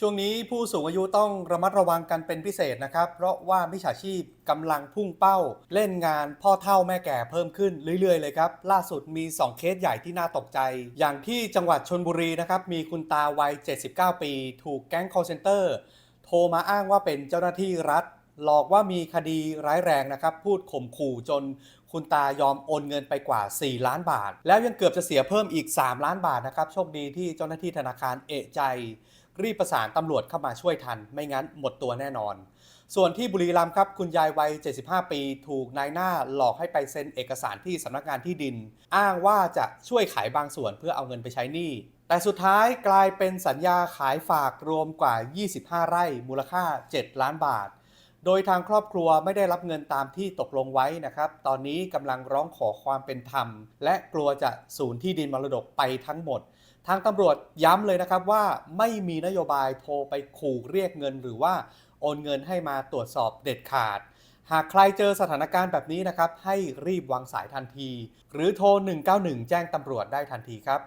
ช่วงนี้ผู้สูงอายุต้องระมัดระวังกันเป็นพิเศษนะครับ เพราะว่ามิจฉาชีพกำลังพุ่งเป้า เล่นงานพ่อเท่าแม่แก่เพิ่มขึ้นเรื่อยๆเลยครับ ล่าสุดมี 2 เคสใหญ่ที่น่าตกใจ อย่างที่จังหวัดชนบุรีนะครับ มีคุณตาวัย 79 ปี ถูกแก๊ง call center โทรมาอ้างว่าเป็นเจ้าหน้าที่รัฐ หลอกว่ามีคดีร้ายแรงนะครับ พูดข่มขู่จนคุณตายอมโอนเงินไปกว่า 4 ล้านบาทแล้วยังเกือบจะเสียเพิ่มอีก 3 ล้านบาทนะครับโชคดีที่เจ้าหน้าที่ธนาคารเอะใจ รีบประสานตำรวจเข้ามาช่วยทัน ไม่งั้นหมดตัวแน่นอน ส่วนที่บุรีรัมย์ครับคุณยายวัย 75 ปี ถูกนายหน้าหลอกให้ไปเซ็นเอกสารที่สำนักงานที่ดิน อ้างว่าจะช่วยขายบางส่วนเพื่อเอาเงินไปใช้หนี้แต่สุดท้ายกลายเป็นสัญญาขายฝากรวมกว่า 25 ไร่มูลค่า 7 ล้านบาท โดยทางครอบครัวไม่ได้รับเงินตามที่ตกลงไว้นะครับ ตอนนี้กำลังร้องขอความเป็นธรรม และกลัวจะสูญที่ดินมรดกไปทั้งหมด ทางตำรวจย้ำเลยนะครับว่าไม่มีนโยบายโทรไปขู่เรียกเงิน หรือว่าโอนเงินให้มาตรวจสอบเด็ดขาด หากใครเจอสถานการณ์แบบนี้นะครับ ให้รีบวางสายทันที หรือโทร 191 แจ้งตำรวจได้ทันทีครับ